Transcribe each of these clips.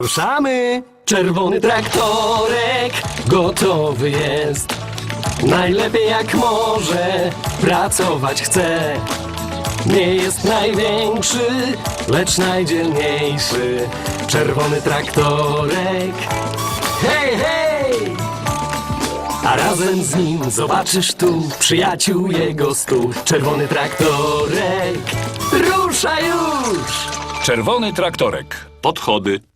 Ruszamy! Czerwony traktorek gotowy jest. Najlepiej jak może pracować chce. Nie jest największy, lecz najdzielniejszy. Czerwony traktorek. Hej, hej! A razem z nim zobaczysz tu przyjaciół jego stu. Czerwony traktorek rusza już! Czerwony traktorek. Podchody.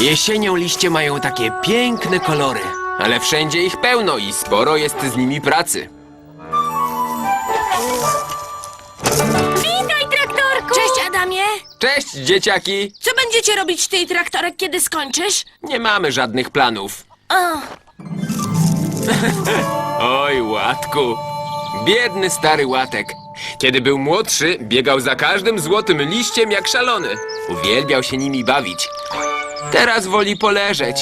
Jesienią liście mają takie piękne kolory, ale wszędzie ich pełno i sporo jest z nimi pracy. Witaj, traktorku! Cześć, Adamie! Cześć, dzieciaki! Co będziecie robić ty i traktorek, kiedy skończysz? Nie mamy żadnych planów. O, Oj, Łatku. Biedny stary Łatek. Kiedy był młodszy, biegał za każdym złotym liściem jak szalony. Uwielbiał się nimi bawić. Teraz woli poleżeć.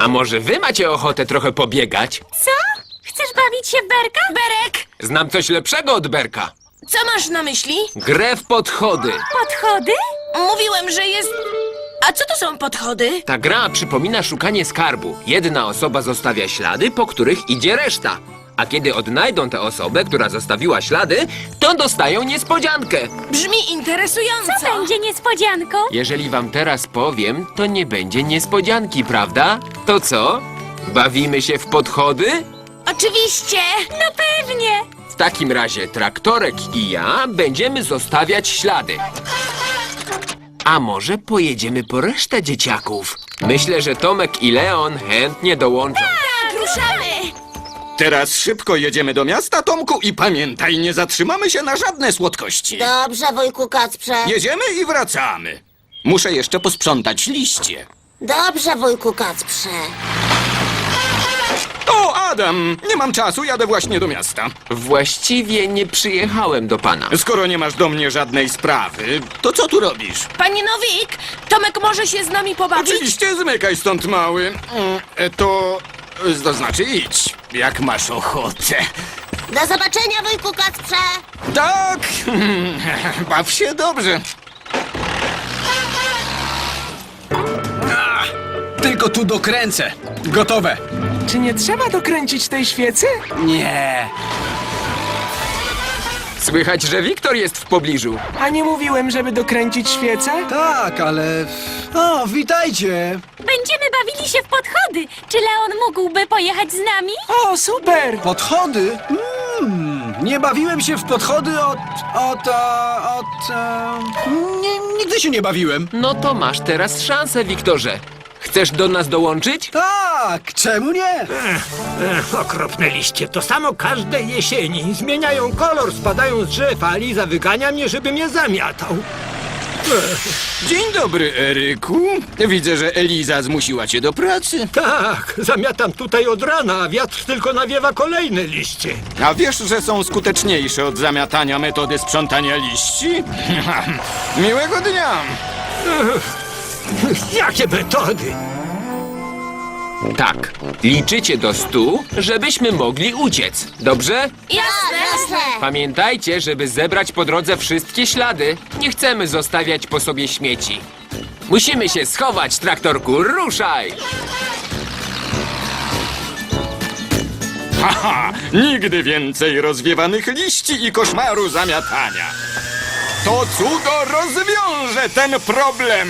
A może wy macie ochotę trochę pobiegać? co? Chcesz bawić się w berka? Berek! Znam coś lepszego od Berka. Co masz na myśli? Grę w podchody. Podchody? Mówiłem, że jest... A co to są podchody? Ta gra przypomina szukanie skarbu. Jedna osoba zostawia ślady, po których idzie reszta. A kiedy odnajdą tę osobę, która zostawiła ślady, to dostają niespodziankę. Brzmi interesująco. Co będzie niespodzianką? Jeżeli wam teraz powiem, to nie będzie niespodzianki, prawda? To co? Bawimy się w podchody? Oczywiście! No pewnie! W takim razie traktorek i ja będziemy zostawiać ślady. A może pojedziemy po resztę dzieciaków? Myślę, że Tomek i Leon chętnie dołączą. Tak, ruszamy! Teraz szybko jedziemy do miasta, Tomku, i pamiętaj, nie zatrzymamy się na żadne słodkości. Dobrze, wujku Kacprze. Jedziemy i wracamy. Muszę jeszcze posprzątać liście. Dobrze, wujku Kacprze. O, Adam, nie mam czasu, jadę właśnie do miasta. Właściwie nie przyjechałem do pana. Skoro nie masz do mnie żadnej sprawy, to co tu robisz? Panie Nowik, Tomek może się z nami pobawić? Oczywiście zmykaj stąd, mały. Mm, e, To... e, to znaczy idź, jak masz ochotę. Do zobaczenia, wujku Kacprze. Tak, baw się dobrze. Tylko tu dokręcę. Gotowe. Czy nie trzeba dokręcić tej świecy? Nie. Słychać, że Wiktor jest w pobliżu. A nie mówiłem, żeby dokręcić świecę? Tak, ale... O, witajcie. Będziemy bawili się w podchody. Czy Leon mógłby pojechać z nami? O, super! Podchody? Mm, nie bawiłem się w podchody od... od... e, od... e, Nie, nigdy się nie bawiłem. No to masz teraz szansę, Wiktorze. Chcesz do nas dołączyć? Tak, czemu nie? Ech, okropne liście. To samo każdej jesieni. Zmieniają kolor, spadają z drzew, a Liza wygania mnie, żeby mnie zamiatał. Dzień dobry, Eryku. Widzę, że Eliza zmusiła cię do pracy. Tak, zamiatam tutaj od rana, a wiatr tylko nawiewa kolejne liście. A wiesz, że są skuteczniejsze od zamiatania metody sprzątania liści? Miłego dnia! Jakie metody? Tak. Liczycie do stu, żebyśmy mogli uciec. Dobrze? Jasne! Jasne. Pamiętajcie, żeby zebrać po drodze wszystkie ślady. Nie chcemy zostawiać po sobie śmieci. Musimy się schować, traktorku, ruszaj! Haha! Nigdy więcej rozwiewanych liści i koszmaru zamiatania. To cudo rozwiąże ten problem!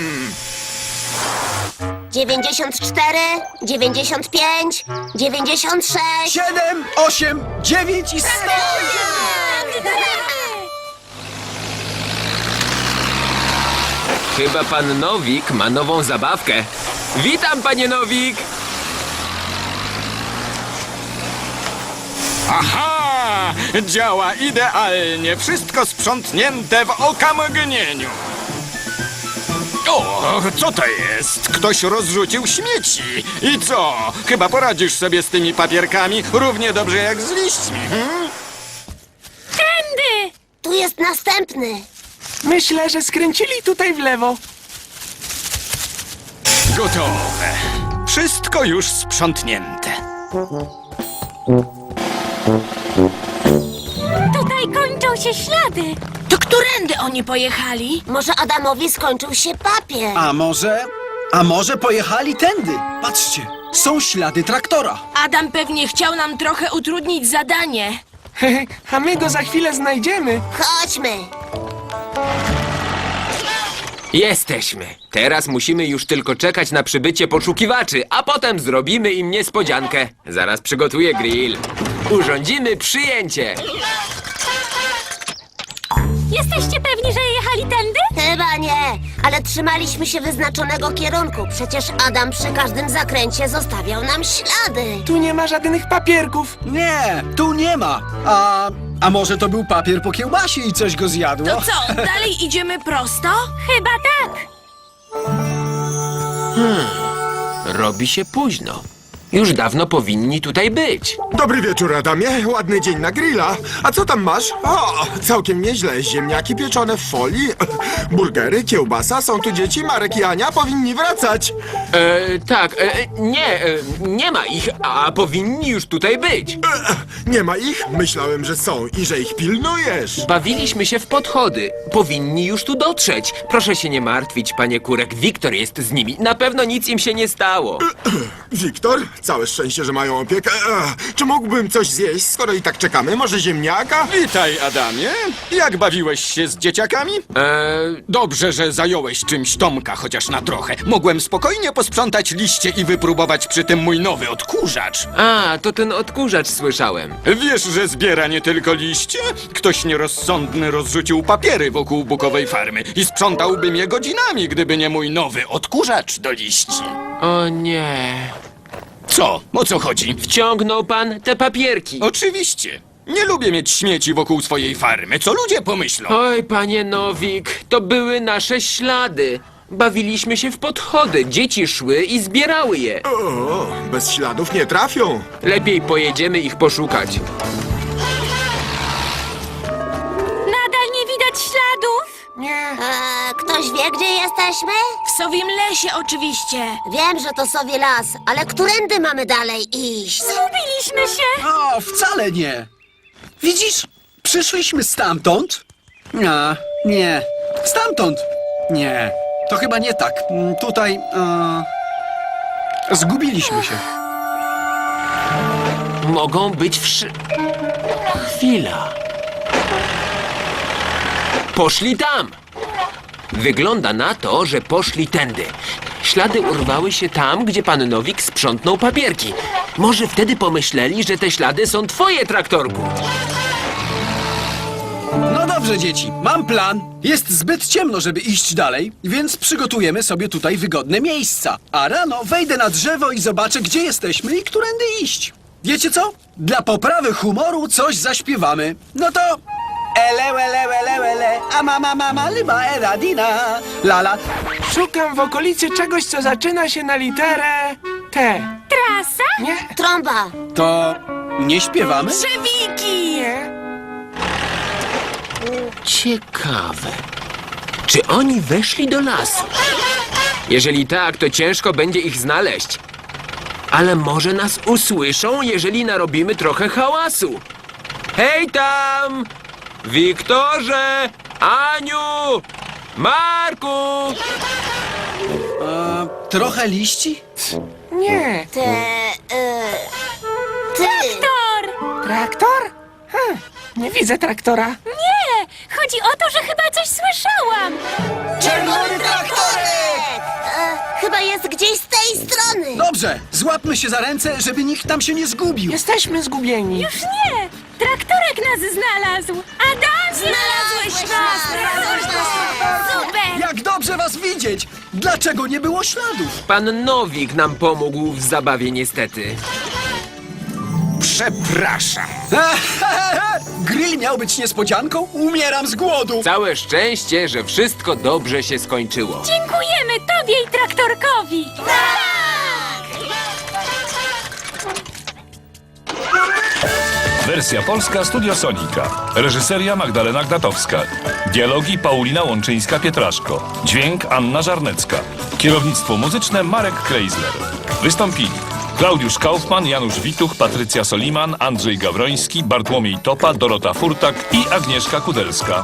94, 95, 96. Siedem, osiem, dziewięć i sto! Chyba pan Nowik ma nową zabawkę. Witam, panie Nowik! Aha! Działa idealnie. Wszystko sprzątnięte w okamgnieniu. O, co to jest? Ktoś rozrzucił śmieci. I co? Chyba poradzisz sobie z tymi papierkami równie dobrze jak z liśćmi. Hmm? Tędy! Tu jest następny. Myślę, że skręcili tutaj w lewo. Gotowe. Wszystko już sprzątnięte. Pokazują się ślady. To którędy oni pojechali? Może Adamowi skończył się papier. A może... A może pojechali tędy? Patrzcie, są ślady traktora. Adam pewnie chciał nam trochę utrudnić zadanie. Hehe, A my go za chwilę znajdziemy. Chodźmy. Jesteśmy. Teraz musimy już tylko czekać na przybycie poszukiwaczy, a potem zrobimy im niespodziankę. Zaraz przygotuję grill. Urządzimy przyjęcie. Jesteście pewni, że jechali tędy? Chyba nie, ale trzymaliśmy się wyznaczonego kierunku. Przecież Adam przy każdym zakręcie zostawiał nam ślady. Tu nie ma żadnych papierków. Nie, tu nie ma. A... A może to był papier po kiełbasie i coś go zjadło? To co, dalej idziemy prosto? Chyba tak. Robi się późno. Już dawno powinni tutaj być. Dobry wieczór, Adamie. Ładny dzień na grilla. A co tam masz? O, całkiem nieźle. Ziemniaki pieczone w folii, burgery, kiełbasa. Są tu dzieci, Marek i Ania. Powinni wracać. E, tak, e, nie, e, nie ma ich, a powinni już tutaj być. Nie ma ich? Myślałem, że są i że ich pilnujesz. Bawiliśmy się w podchody. Powinni już tu dotrzeć. Proszę się nie martwić, panie Kurek. Wiktor jest z nimi. Na pewno nic im się nie stało. Wiktor, całe szczęście, że mają opiekę. Ech, Czy mógłbym coś zjeść, skoro i tak czekamy? Może ziemniaka? Witaj, Adamie. Jak bawiłeś się z dzieciakami? Eee, Dobrze, że zająłeś czymś Tomka, chociaż na trochę. Mogłem spokojnie posprzątać liście i wypróbować przy tym mój nowy odkurzacz. a, to ten odkurzacz słyszałem. Wiesz, że zbiera nie tylko liście? Ktoś nierozsądny rozrzucił papiery wokół bukowej farmy i sprzątałbym je godzinami, gdyby nie mój nowy odkurzacz do liści. O nie. Co? O co chodzi? Wciągnął pan te papierki. Oczywiście. Nie lubię mieć śmieci wokół swojej farmy. Co ludzie pomyślą? Oj, panie Nowik, to były nasze ślady. Bawiliśmy się w podchody. Dzieci szły i zbierały je. O, bez śladów nie trafią. Lepiej pojedziemy ich poszukać. Nie. Eee, ktoś wie, gdzie jesteśmy? W Sowim Lesie oczywiście. Wiem, że to sobie las, ale którędy mamy dalej iść? Zgubiliśmy się. O, wcale nie. Widzisz, przyszliśmy stamtąd. A, nie. Stamtąd. Nie. To chyba nie tak. Mm, Tutaj... E... Zgubiliśmy się. Mogą być wszy... Chwila. Poszli tam. Wygląda na to, że poszli tędy. Ślady urwały się tam, gdzie pan Nowik sprzątnął papierki. Może wtedy pomyśleli, że te ślady są twoje, traktorku. No dobrze, dzieci, mam plan. Jest zbyt ciemno, żeby iść dalej, więc przygotujemy sobie tutaj wygodne miejsca. A rano wejdę na drzewo i zobaczę, gdzie jesteśmy i którędy iść. Wiecie co? Dla poprawy humoru coś zaśpiewamy. No to... Ele, ele, ele, ele, a mama, mama, liba, eradina, lala. Szukam w okolicy czegoś, co zaczyna się na literę T. Trasa? Nie, Trąba. To nie śpiewamy? Przewiki! nie. Ciekawe. Czy oni weszli do lasu? Jeżeli tak, to ciężko będzie ich znaleźć. Ale może nas usłyszą, jeżeli narobimy trochę hałasu. Hej tam! Wiktorze! Aniu! Marku! E, trochę liści? Nie. Te... E, ty. Tor. Traktor? Hm, nie widzę traktora. Nie. Chodzi o to, że chyba coś słyszałam. Czerwony traktorek! E, chyba jest gdzieś z tej strony. Dobrze, złapmy się za ręce, żeby nikt tam się nie zgubił. Jesteśmy zgubieni. Już nie. Traktorek nas znalazł. Adam, Znalazłeś nas, znalazłeś nas. Super. Jak dobrze was widzieć! Dlaczego nie było śladów? Pan Nowik nam pomógł w zabawie niestety. Przepraszam. Grill miał być niespodzianką? Umieram z głodu! Całe szczęście, że wszystko dobrze się skończyło. Dziękujemy tobie i traktorkowi. Wersja polska Studio Sonika. Reżyseria Magdalena Gdatowska. Dialogi Paulina Łączyńska-Pietraszko. Dźwięk Anna Żarnecka. Kierownictwo muzyczne Marek Kreisler. Wystąpili Klaudiusz Kaufman, Janusz Wituch, Patrycja Soliman, Andrzej Gawroński, Bartłomiej Topa, Dorota Furtak i Agnieszka Kudelska.